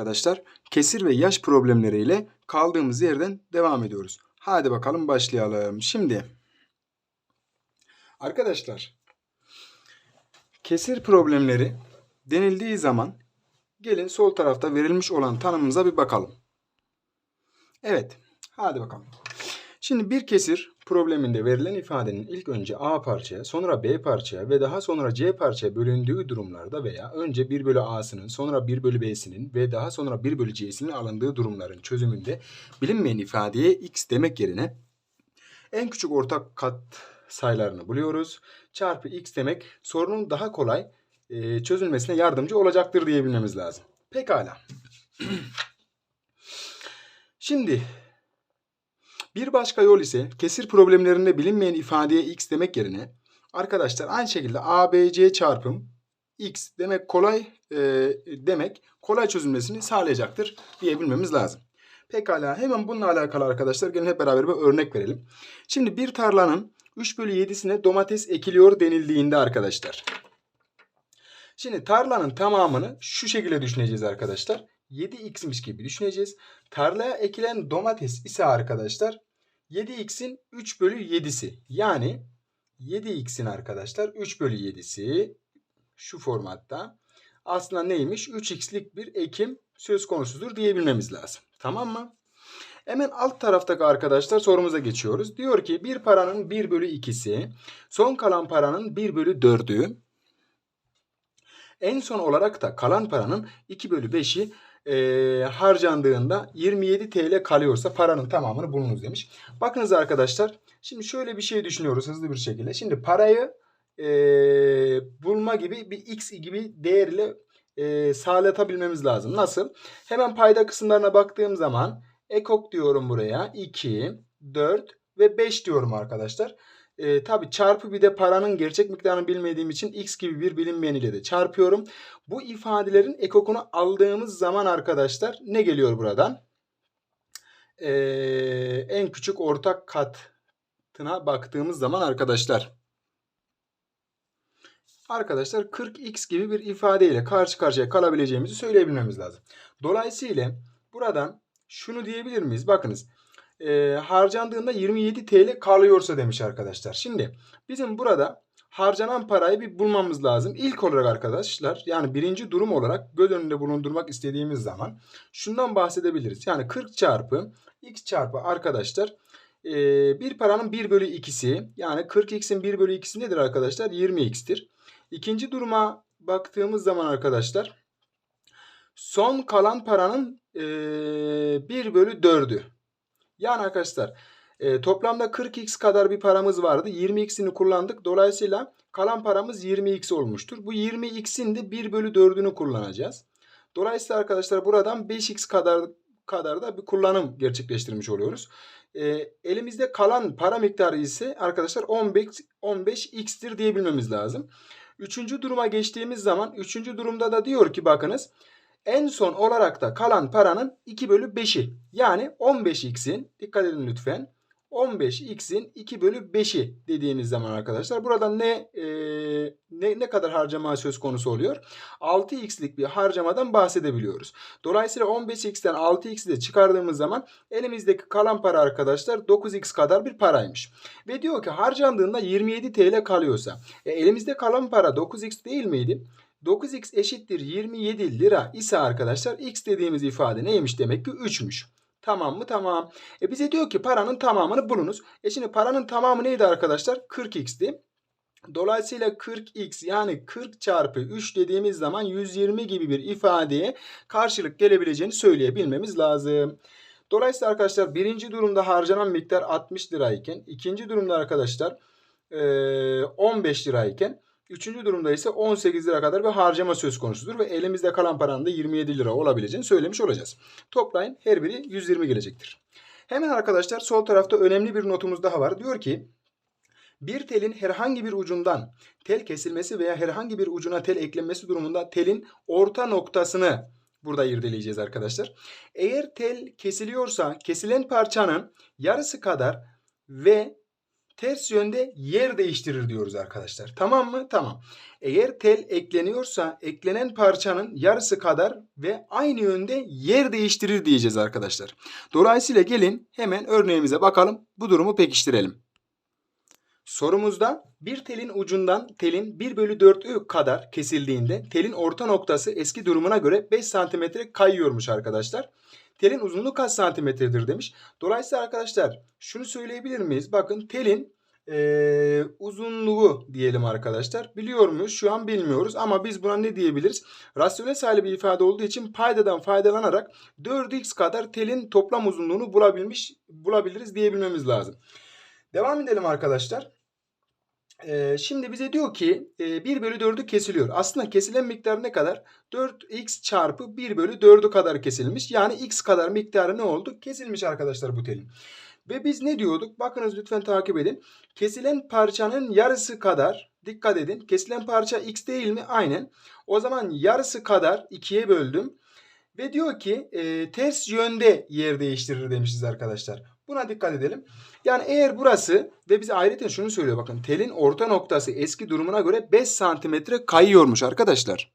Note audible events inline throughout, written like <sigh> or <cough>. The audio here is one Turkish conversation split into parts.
arkadaşlar. Kesir ve yaş problemleriyle kaldığımız yerden devam ediyoruz. Hadi bakalım başlayalım. Şimdi arkadaşlar kesir problemleri denildiği zaman gelin sol tarafta verilmiş olan tanımımıza bir bakalım. Evet. Hadi bakalım. Şimdi bir kesir probleminde verilen ifadenin ilk önce A parçaya, sonra B parçaya ve daha sonra C parçaya bölündüğü durumlarda veya önce 1 bölü A'sının, sonra 1 bölü B'sinin ve daha sonra 1 bölü C'sinin alındığı durumların çözümünde bilinmeyen ifadeye X demek yerine en küçük ortak kat sayılarını buluyoruz. Çarpı X demek sorunun daha kolay e, çözülmesine yardımcı olacaktır diyebilmemiz lazım. Pekala. <clears throat> Şimdi bir başka yol ise kesir problemlerinde bilinmeyen ifadeye x demek yerine arkadaşlar aynı şekilde ABC çarpım x demek kolay e, demek kolay çözülmesini sağlayacaktır diyebilmemiz lazım. Pekala hemen bununla alakalı arkadaşlar gelin hep beraber bir örnek verelim. Şimdi bir tarlanın 3 bölü 7'sine domates ekiliyor denildiğinde arkadaşlar. Şimdi tarlanın tamamını şu şekilde düşüneceğiz arkadaşlar. 7x'miş gibi düşüneceğiz. Tarlaya ekilen domates ise arkadaşlar 7x'in 3 bölü 7'si. Yani 7x'in arkadaşlar 3 bölü 7'si şu formatta aslında neymiş? 3x'lik bir ekim söz konusudur diyebilmemiz lazım. Tamam mı? Hemen alt taraftaki arkadaşlar sorumuza geçiyoruz. Diyor ki bir paranın 1 bölü 2'si, son kalan paranın 1 bölü 4'ü, en son olarak da kalan paranın 2 bölü 5'i e, harcandığında 27 TL kalıyorsa paranın tamamını bulunuz demiş. Bakınız arkadaşlar şimdi şöyle bir şey düşünüyoruz hızlı bir şekilde. Şimdi parayı e, bulma gibi bir x gibi değerle e, sağlatabilmemiz lazım. Nasıl? Hemen payda kısımlarına baktığım zaman ekok diyorum buraya 2, 4 ve 5 diyorum arkadaşlar. E, tabi çarpı bir de paranın gerçek miktarını bilmediğim için x gibi bir bilinmeyen ile de çarpıyorum. Bu ifadelerin ekokunu aldığımız zaman arkadaşlar ne geliyor buradan? E, en küçük ortak katına baktığımız zaman arkadaşlar. Arkadaşlar 40x gibi bir ifadeyle karşı karşıya kalabileceğimizi söyleyebilmemiz lazım. Dolayısıyla buradan şunu diyebilir miyiz? Bakınız e, harcandığında 27 TL kalıyorsa demiş arkadaşlar. Şimdi bizim burada harcanan parayı bir bulmamız lazım. İlk olarak arkadaşlar yani birinci durum olarak göz önünde bulundurmak istediğimiz zaman şundan bahsedebiliriz. Yani 40 çarpı x çarpı arkadaşlar e, bir paranın 1 bölü 2'si yani 40x'in 1 bölü 2'si nedir arkadaşlar? 20x'tir. İkinci duruma baktığımız zaman arkadaşlar son kalan paranın e, 1 bölü 4'ü. Yani arkadaşlar e, toplamda 40x kadar bir paramız vardı. 20x'ini kullandık. Dolayısıyla kalan paramız 20x olmuştur. Bu 20x'in de 1 bölü 4'ünü kullanacağız. Dolayısıyla arkadaşlar buradan 5x kadar kadar da bir kullanım gerçekleştirmiş oluyoruz. E, elimizde kalan para miktarı ise arkadaşlar 15, 15x'tir diyebilmemiz lazım. Üçüncü duruma geçtiğimiz zaman üçüncü durumda da diyor ki bakınız en son olarak da kalan paranın 2 bölü 5'i yani 15x'in dikkat edin lütfen 15x'in 2 bölü 5'i dediğimiz zaman arkadaşlar burada ne, e, ne ne kadar harcama söz konusu oluyor? 6x'lik bir harcamadan bahsedebiliyoruz. Dolayısıyla 15x'ten 6x'i de çıkardığımız zaman elimizdeki kalan para arkadaşlar 9x kadar bir paraymış. Ve diyor ki harcandığında 27 TL kalıyorsa e, elimizde kalan para 9x değil miydi? 9x eşittir 27 lira ise arkadaşlar x dediğimiz ifade neymiş demek ki 3'müş. Tamam mı? Tamam. E bize diyor ki paranın tamamını bulunuz. E şimdi paranın tamamı neydi arkadaşlar? 40x'ti. Dolayısıyla 40x yani 40 çarpı 3 dediğimiz zaman 120 gibi bir ifadeye karşılık gelebileceğini söyleyebilmemiz lazım. Dolayısıyla arkadaşlar birinci durumda harcanan miktar 60 lirayken ikinci durumda arkadaşlar 15 lirayken Üçüncü durumda ise 18 lira kadar bir harcama söz konusudur ve elimizde kalan paranın da 27 lira olabileceğini söylemiş olacağız. Toplayın her biri 120 gelecektir. Hemen arkadaşlar sol tarafta önemli bir notumuz daha var. Diyor ki bir telin herhangi bir ucundan tel kesilmesi veya herhangi bir ucuna tel eklenmesi durumunda telin orta noktasını burada irdeleyeceğiz arkadaşlar. Eğer tel kesiliyorsa kesilen parçanın yarısı kadar ve ters yönde yer değiştirir diyoruz arkadaşlar. Tamam mı? Tamam. Eğer tel ekleniyorsa eklenen parçanın yarısı kadar ve aynı yönde yer değiştirir diyeceğiz arkadaşlar. Dolayısıyla gelin hemen örneğimize bakalım. Bu durumu pekiştirelim. Sorumuzda bir telin ucundan telin 1 bölü 4'ü kadar kesildiğinde telin orta noktası eski durumuna göre 5 santimetre kayıyormuş arkadaşlar. Telin uzunluğu kaç santimetredir demiş. Dolayısıyla arkadaşlar şunu söyleyebilir miyiz? Bakın telin ee, uzunluğu diyelim arkadaşlar. Biliyor muyuz? Şu an bilmiyoruz ama biz buna ne diyebiliriz? Rasyonel sayılı bir ifade olduğu için paydadan faydalanarak 4x kadar telin toplam uzunluğunu bulabilmiş bulabiliriz diyebilmemiz lazım. Devam edelim arkadaşlar. Şimdi bize diyor ki e, 1 bölü 4'ü kesiliyor. Aslında kesilen miktar ne kadar? 4x çarpı 1 bölü 4'ü kadar kesilmiş. Yani x kadar miktarı ne oldu? Kesilmiş arkadaşlar bu telin. Ve biz ne diyorduk? Bakınız lütfen takip edin. Kesilen parçanın yarısı kadar dikkat edin. Kesilen parça x değil mi? Aynen. O zaman yarısı kadar 2'ye böldüm. Ve diyor ki e, ters yönde yer değiştirir demişiz arkadaşlar. Buna dikkat edelim. Yani eğer burası ve bize ayrıca şunu söylüyor bakın. Telin orta noktası eski durumuna göre 5 santimetre kayıyormuş arkadaşlar.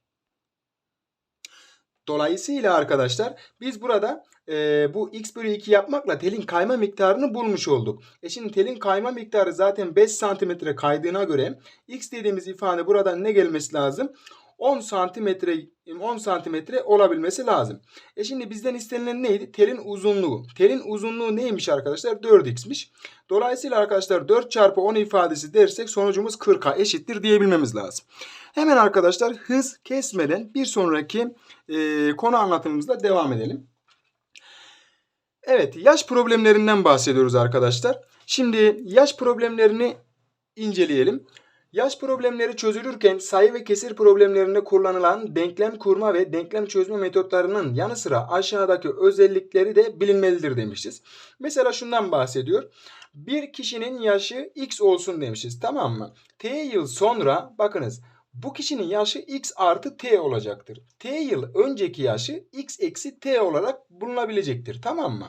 Dolayısıyla arkadaşlar biz burada e, bu x bölü 2 yapmakla telin kayma miktarını bulmuş olduk. E şimdi telin kayma miktarı zaten 5 santimetre kaydığına göre x dediğimiz ifade buradan ne gelmesi lazım? 10 santimetre 10 santimetre olabilmesi lazım. E şimdi bizden istenilen neydi? Telin uzunluğu. Telin uzunluğu neymiş arkadaşlar? 4x'miş. Dolayısıyla arkadaşlar 4 çarpı 10 ifadesi dersek sonucumuz 40'a eşittir diyebilmemiz lazım. Hemen arkadaşlar hız kesmeden bir sonraki e, konu anlatımımızda devam edelim. Evet yaş problemlerinden bahsediyoruz arkadaşlar. Şimdi yaş problemlerini inceleyelim. Yaş problemleri çözülürken sayı ve kesir problemlerinde kullanılan denklem kurma ve denklem çözme metotlarının yanı sıra aşağıdaki özellikleri de bilinmelidir demişiz. Mesela şundan bahsediyor. Bir kişinin yaşı x olsun demişiz tamam mı? T yıl sonra bakınız bu kişinin yaşı x artı t olacaktır. T yıl önceki yaşı x eksi t olarak bulunabilecektir tamam mı?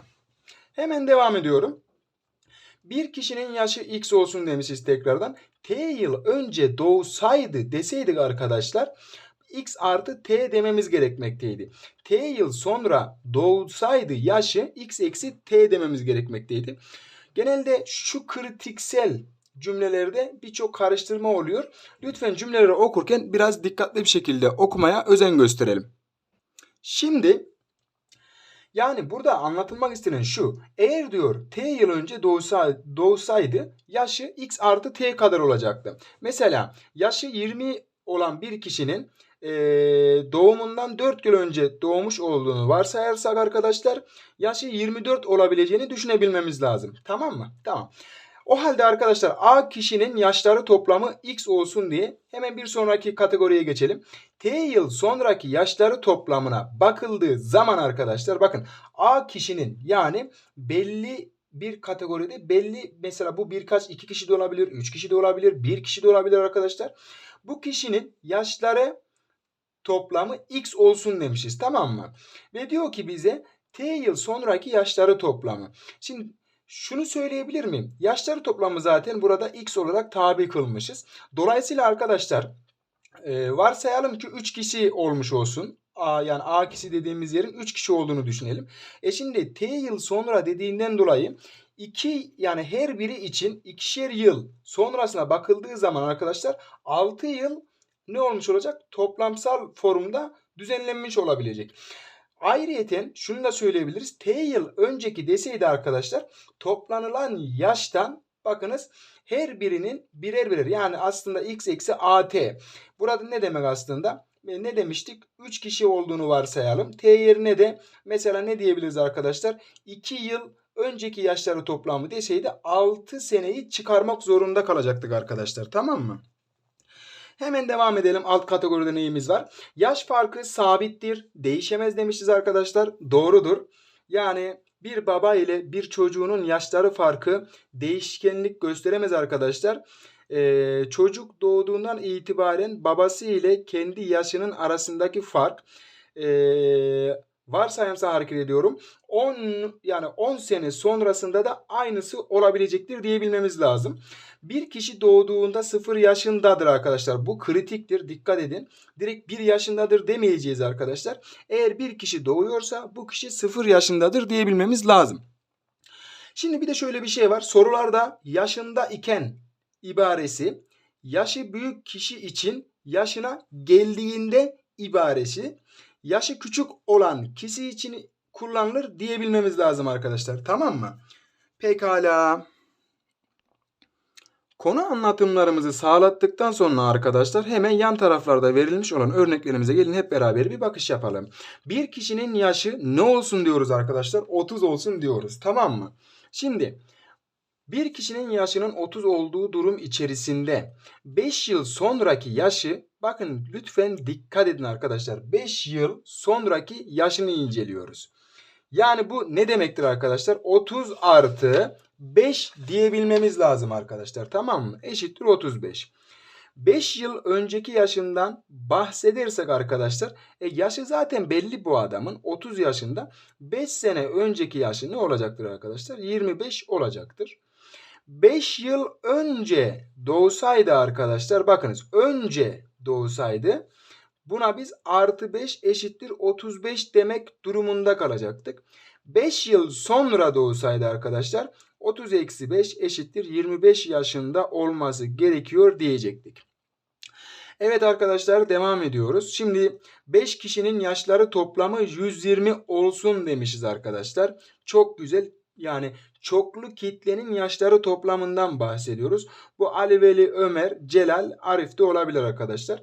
Hemen devam ediyorum. Bir kişinin yaşı x olsun demişiz tekrardan. T yıl önce doğsaydı deseydik arkadaşlar x artı t dememiz gerekmekteydi. T yıl sonra doğsaydı yaşı x eksi t dememiz gerekmekteydi. Genelde şu kritiksel cümlelerde birçok karıştırma oluyor. Lütfen cümleleri okurken biraz dikkatli bir şekilde okumaya özen gösterelim. Şimdi yani burada anlatılmak istenen şu. Eğer diyor t yıl önce doğsa, doğsaydı yaşı x artı t kadar olacaktı. Mesela yaşı 20 olan bir kişinin e, doğumundan 4 yıl önce doğmuş olduğunu varsayarsak arkadaşlar yaşı 24 olabileceğini düşünebilmemiz lazım. Tamam mı? Tamam. O halde arkadaşlar A kişinin yaşları toplamı X olsun diye hemen bir sonraki kategoriye geçelim. T yıl sonraki yaşları toplamına bakıldığı zaman arkadaşlar bakın A kişinin yani belli bir kategoride belli mesela bu birkaç iki kişi de olabilir, üç kişi de olabilir, bir kişi de olabilir arkadaşlar. Bu kişinin yaşları toplamı X olsun demişiz tamam mı? Ve diyor ki bize T yıl sonraki yaşları toplamı. Şimdi şunu söyleyebilir miyim? Yaşları toplamı zaten burada x olarak tabi kılmışız. Dolayısıyla arkadaşlar e, varsayalım ki 3 kişi olmuş olsun. A, yani A kişi dediğimiz yerin 3 kişi olduğunu düşünelim. E şimdi T yıl sonra dediğinden dolayı 2 yani her biri için ikişer yıl sonrasına bakıldığı zaman arkadaşlar 6 yıl ne olmuş olacak? Toplamsal formda düzenlenmiş olabilecek. Ayrıyeten şunu da söyleyebiliriz. T yıl önceki deseydi arkadaşlar toplanılan yaştan bakınız her birinin birer birer yani aslında x eksi at. Burada ne demek aslında? E, ne demiştik? 3 kişi olduğunu varsayalım. T yerine de mesela ne diyebiliriz arkadaşlar? 2 yıl önceki yaşları toplamı deseydi 6 seneyi çıkarmak zorunda kalacaktık arkadaşlar. Tamam mı? Hemen devam edelim. Alt kategoride neyimiz var? Yaş farkı sabittir. Değişemez demişiz arkadaşlar. Doğrudur. Yani bir baba ile bir çocuğunun yaşları farkı değişkenlik gösteremez arkadaşlar. Ee, çocuk doğduğundan itibaren babası ile kendi yaşının arasındaki fark e, varsayımsal hareket ediyorum. 10 yani 10 sene sonrasında da aynısı olabilecektir diyebilmemiz lazım. Bir kişi doğduğunda 0 yaşındadır arkadaşlar. Bu kritiktir. Dikkat edin. Direkt 1 yaşındadır demeyeceğiz arkadaşlar. Eğer bir kişi doğuyorsa bu kişi 0 yaşındadır diyebilmemiz lazım. Şimdi bir de şöyle bir şey var. Sorularda yaşında iken ibaresi yaşı büyük kişi için yaşına geldiğinde ibaresi yaşı küçük olan kişi için kullanılır diyebilmemiz lazım arkadaşlar. Tamam mı? Pekala. Konu anlatımlarımızı sağlattıktan sonra arkadaşlar hemen yan taraflarda verilmiş olan örneklerimize gelin hep beraber bir bakış yapalım. Bir kişinin yaşı ne olsun diyoruz arkadaşlar? 30 olsun diyoruz. Tamam mı? Şimdi bir kişinin yaşının 30 olduğu durum içerisinde 5 yıl sonraki yaşı bakın lütfen dikkat edin arkadaşlar. 5 yıl sonraki yaşını inceliyoruz. Yani bu ne demektir arkadaşlar? 30 artı 5 diyebilmemiz lazım arkadaşlar. Tamam mı? Eşittir 35. 5 yıl önceki yaşından bahsedersek arkadaşlar e yaşı zaten belli bu adamın 30 yaşında 5 sene önceki yaşı ne olacaktır arkadaşlar 25 olacaktır 5 yıl önce doğsaydı arkadaşlar bakınız önce doğsaydı buna biz artı 5 eşittir 35 demek durumunda kalacaktık 5 yıl sonra doğsaydı arkadaşlar 30 eksi 5 eşittir 25 yaşında olması gerekiyor diyecektik. Evet arkadaşlar devam ediyoruz. Şimdi 5 kişinin yaşları toplamı 120 olsun demişiz arkadaşlar. Çok güzel yani çoklu kitlenin yaşları toplamından bahsediyoruz. Bu Ali Veli, Ömer, Celal, Arif de olabilir arkadaşlar.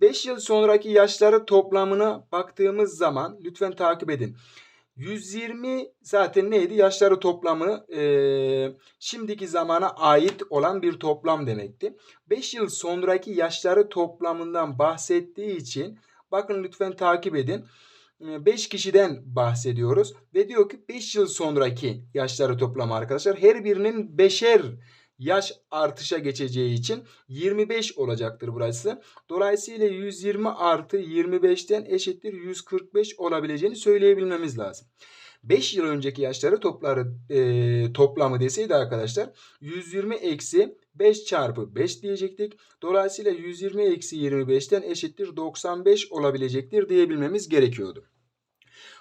5 yıl sonraki yaşları toplamına baktığımız zaman lütfen takip edin. 120 zaten neydi? Yaşları toplamı e, şimdiki zamana ait olan bir toplam demekti. 5 yıl sonraki yaşları toplamından bahsettiği için bakın lütfen takip edin. 5 kişiden bahsediyoruz ve diyor ki 5 yıl sonraki yaşları toplamı arkadaşlar her birinin beşer yaş artışa geçeceği için 25 olacaktır burası. Dolayısıyla 120 artı 25'ten eşittir 145 olabileceğini söyleyebilmemiz lazım. 5 yıl önceki yaşları topları e, toplamı deseydi arkadaşlar 120 eksi 5 çarpı 5 diyecektik. Dolayısıyla 120 eksi 25'ten eşittir 95 olabilecektir diyebilmemiz gerekiyordu.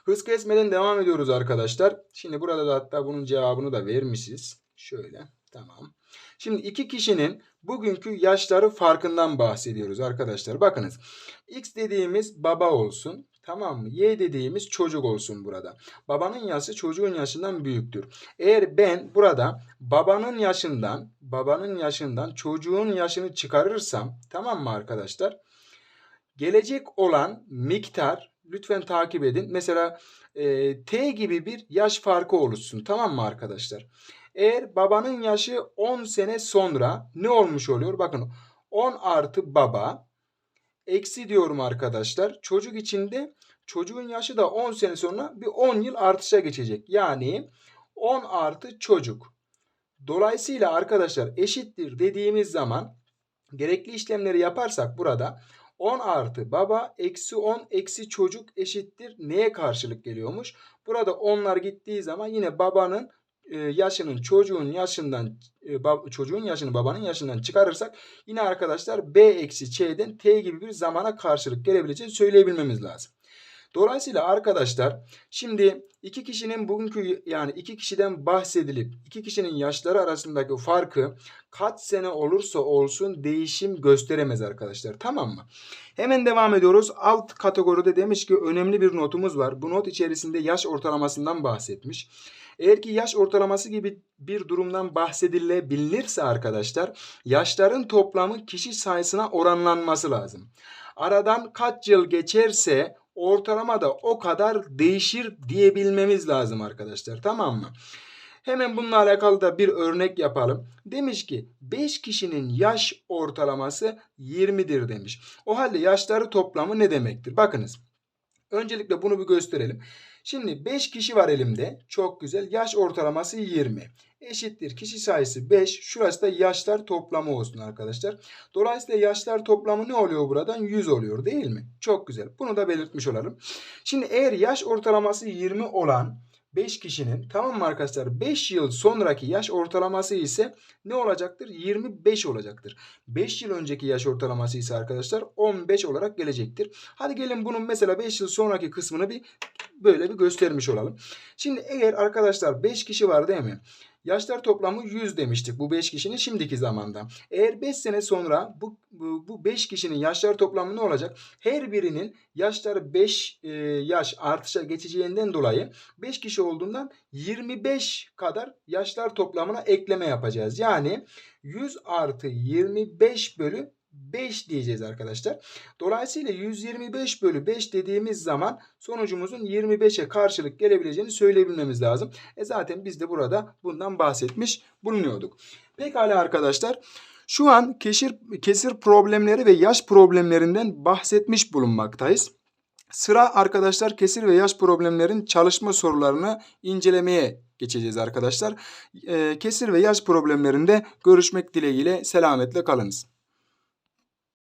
Hız kesmeden devam ediyoruz arkadaşlar. Şimdi burada da hatta bunun cevabını da vermişiz. Şöyle tamam. Şimdi iki kişinin bugünkü yaşları farkından bahsediyoruz arkadaşlar. Bakınız x dediğimiz baba olsun. Tamam mı? Y dediğimiz çocuk olsun burada. Babanın yaşı çocuğun yaşından büyüktür. Eğer ben burada babanın yaşından, babanın yaşından çocuğun yaşını çıkarırsam, tamam mı arkadaşlar? Gelecek olan miktar lütfen takip edin. Mesela e, T gibi bir yaş farkı oluşsun. Tamam mı arkadaşlar? Eğer babanın yaşı 10 sene sonra ne olmuş oluyor? Bakın 10 artı baba eksi diyorum arkadaşlar. Çocuk içinde çocuğun yaşı da 10 sene sonra bir 10 yıl artışa geçecek. Yani 10 artı çocuk. Dolayısıyla arkadaşlar eşittir dediğimiz zaman gerekli işlemleri yaparsak burada 10 artı baba eksi 10 eksi çocuk eşittir neye karşılık geliyormuş? Burada onlar gittiği zaman yine babanın yaşının çocuğun yaşından e, çocuğun yaşını babanın yaşından çıkarırsak yine arkadaşlar b eksi ç'den t gibi bir zamana karşılık gelebileceğini söyleyebilmemiz lazım. Dolayısıyla arkadaşlar şimdi iki kişinin bugünkü yani iki kişiden bahsedilip iki kişinin yaşları arasındaki farkı kaç sene olursa olsun değişim gösteremez arkadaşlar. Tamam mı? Hemen devam ediyoruz. Alt kategoride demiş ki önemli bir notumuz var. Bu not içerisinde yaş ortalamasından bahsetmiş. Eğer ki yaş ortalaması gibi bir durumdan bahsedilebilirse arkadaşlar yaşların toplamı kişi sayısına oranlanması lazım. Aradan kaç yıl geçerse ortalama da o kadar değişir diyebilmemiz lazım arkadaşlar. Tamam mı? Hemen bununla alakalı da bir örnek yapalım. Demiş ki 5 kişinin yaş ortalaması 20'dir demiş. O halde yaşları toplamı ne demektir? Bakınız. Öncelikle bunu bir gösterelim. Şimdi 5 kişi var elimde. Çok güzel. Yaş ortalaması 20. Eşittir kişi sayısı 5. Şurası da yaşlar toplamı olsun arkadaşlar. Dolayısıyla yaşlar toplamı ne oluyor buradan? 100 oluyor değil mi? Çok güzel. Bunu da belirtmiş olalım. Şimdi eğer yaş ortalaması 20 olan 5 kişinin tamam mı arkadaşlar 5 yıl sonraki yaş ortalaması ise ne olacaktır? 25 olacaktır. 5 yıl önceki yaş ortalaması ise arkadaşlar 15 olarak gelecektir. Hadi gelin bunun mesela 5 yıl sonraki kısmını bir böyle bir göstermiş olalım. Şimdi eğer arkadaşlar 5 kişi var değil mi? Yaşlar toplamı 100 demiştik bu 5 kişinin şimdiki zamanda. Eğer 5 sene sonra bu bu bu 5 kişinin yaşlar toplamı ne olacak? Her birinin yaşları 5 e, yaş artışa geçeceğinden dolayı 5 kişi olduğundan 25 kadar yaşlar toplamına ekleme yapacağız. Yani 100 artı 25 bölü 5 diyeceğiz arkadaşlar. Dolayısıyla 125 bölü 5 dediğimiz zaman sonucumuzun 25'e karşılık gelebileceğini söyleyebilmemiz lazım. E zaten biz de burada bundan bahsetmiş bulunuyorduk. Pekala arkadaşlar. Şu an kesir, kesir problemleri ve yaş problemlerinden bahsetmiş bulunmaktayız. Sıra arkadaşlar kesir ve yaş problemlerin çalışma sorularını incelemeye geçeceğiz arkadaşlar. Ee, kesir ve yaş problemlerinde görüşmek dileğiyle selametle kalınız.